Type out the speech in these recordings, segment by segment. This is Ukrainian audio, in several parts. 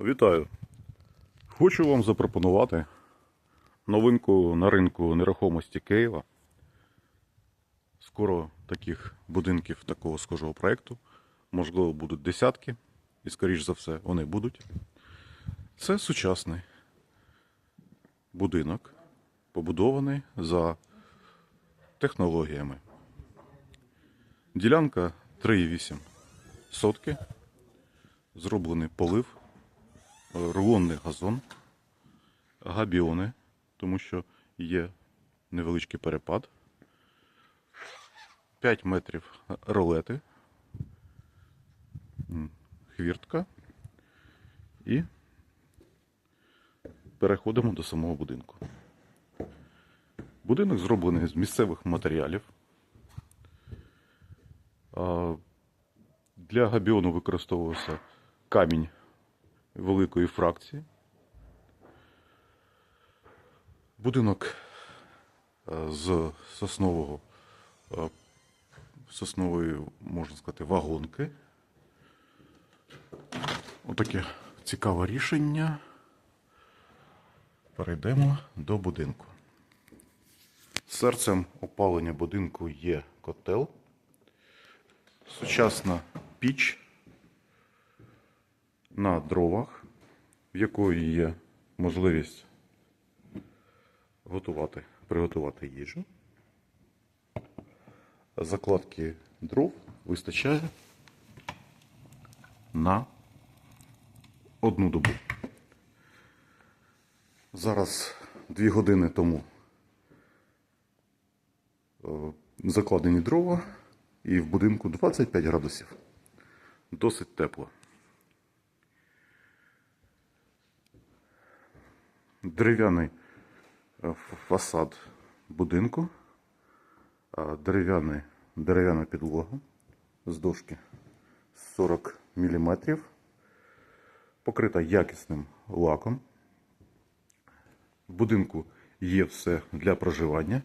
Вітаю! Хочу вам запропонувати новинку на ринку нерухомості Києва. Скоро таких будинків такого схожого проєкту, можливо, будуть десятки, і, скоріш за все, вони будуть. Це сучасний будинок, побудований за технологіями. Ділянка 3,8 сотки, зроблений полив рулонний газон, габіони, тому що є невеличкий перепад, 5 метрів ролети, хвіртка і переходимо до самого будинку. Будинок зроблений з місцевих матеріалів. Для габіону використовувався камінь великої фракції. Будинок е, з соснового е, соснової, можна сказати, вагонки. Отаке цікаве рішення. Перейдемо до будинку. Серцем опалення будинку є котел, сучасна піч на дровах, в якої є можливість готувати, приготувати їжу. Закладки дров вистачає на одну добу. Зараз дві години тому е, закладені дрова, і в будинку 25 градусів. Досить тепло. Дерев'яний е, фасад будинку, дерев'яна підлога з дошки 40 мм, покрита якісним лаком. В будинку є все для проживання.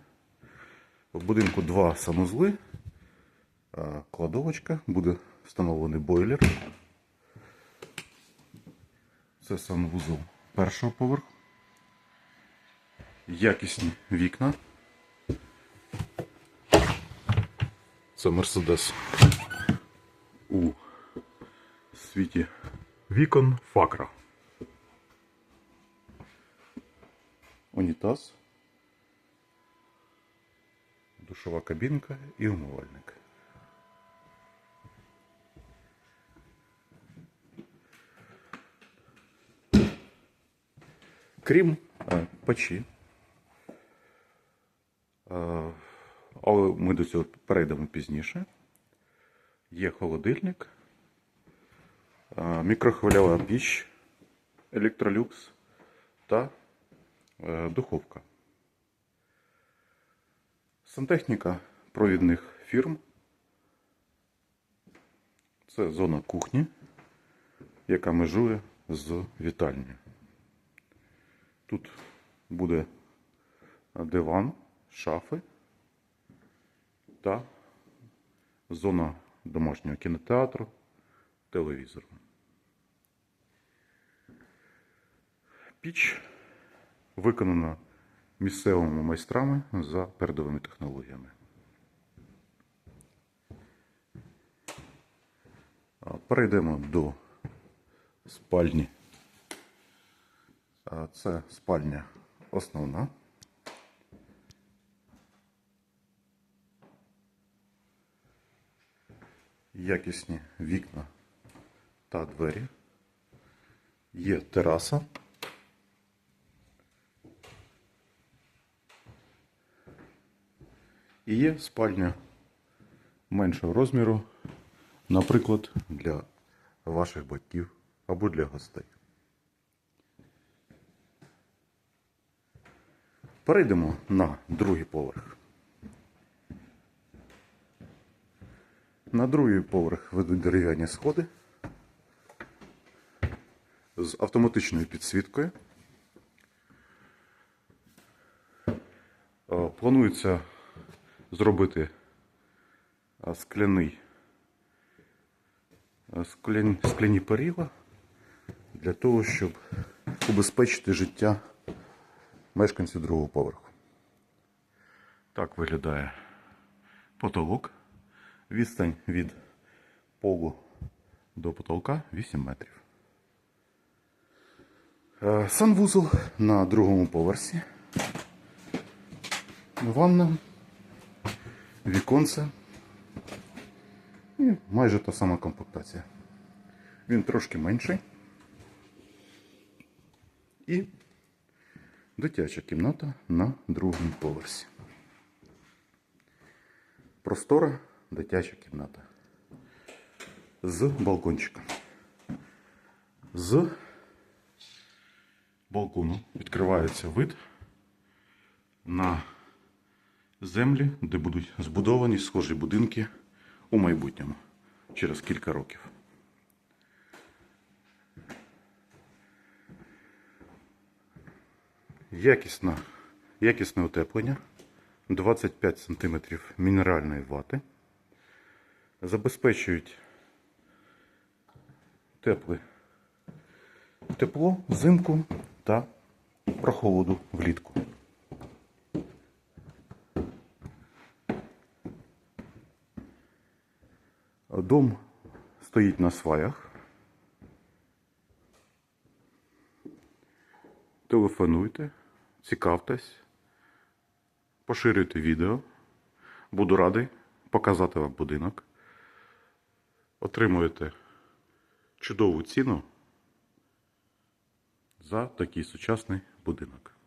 В будинку два санузли, кладовочка, буде встановлений бойлер. Це санвузол першого поверху якісні вікна. Це Мерседес у світі вікон факра. Унітаз, душова кабінка і умивальник. Крім е, печі, ми до цього перейдемо пізніше. Є холодильник, мікрохвильова піч, електролюкс та е, духовка. Сантехніка провідних фірм. Це зона кухні, яка межує з вітальнею. Тут буде диван, шафи та зона домашнього кінотеатру, телевізору. Піч виконана місцевими майстрами за передовими технологіями. Перейдемо до спальні. Це спальня основна. Якісні вікна та двері. Є тераса. І є спальня меншого розміру, наприклад, для ваших батьків або для гостей. Перейдемо на другий поверх. На другий поверх ведуть дерев'яні сходи з автоматичною підсвіткою. Е, Планується зробити е, скляний, е, скляні, скляні перила для того, щоб убезпечити життя мешканців другого поверху. Так виглядає потолок. Відстань від полу до потолка 8 метрів. Е, Санвузол на другому поверсі. Ванна, віконце і майже та сама комплектація. Він трошки менший. І дитяча кімната на другому поверсі. Простора дитяча кімната. З балкончиком. З балкону відкривається вид на землі, де будуть збудовані схожі будинки у майбутньому через кілька років. Якісна, якісне утеплення, 25 см мінеральної вати. Забезпечують тепле тепло взимку та прохолоду влітку. Дом стоїть на сваях. Телефонуйте, цікавтесь, поширюйте відео. Буду радий показати вам будинок. Отримуєте чудову ціну за такий сучасний будинок.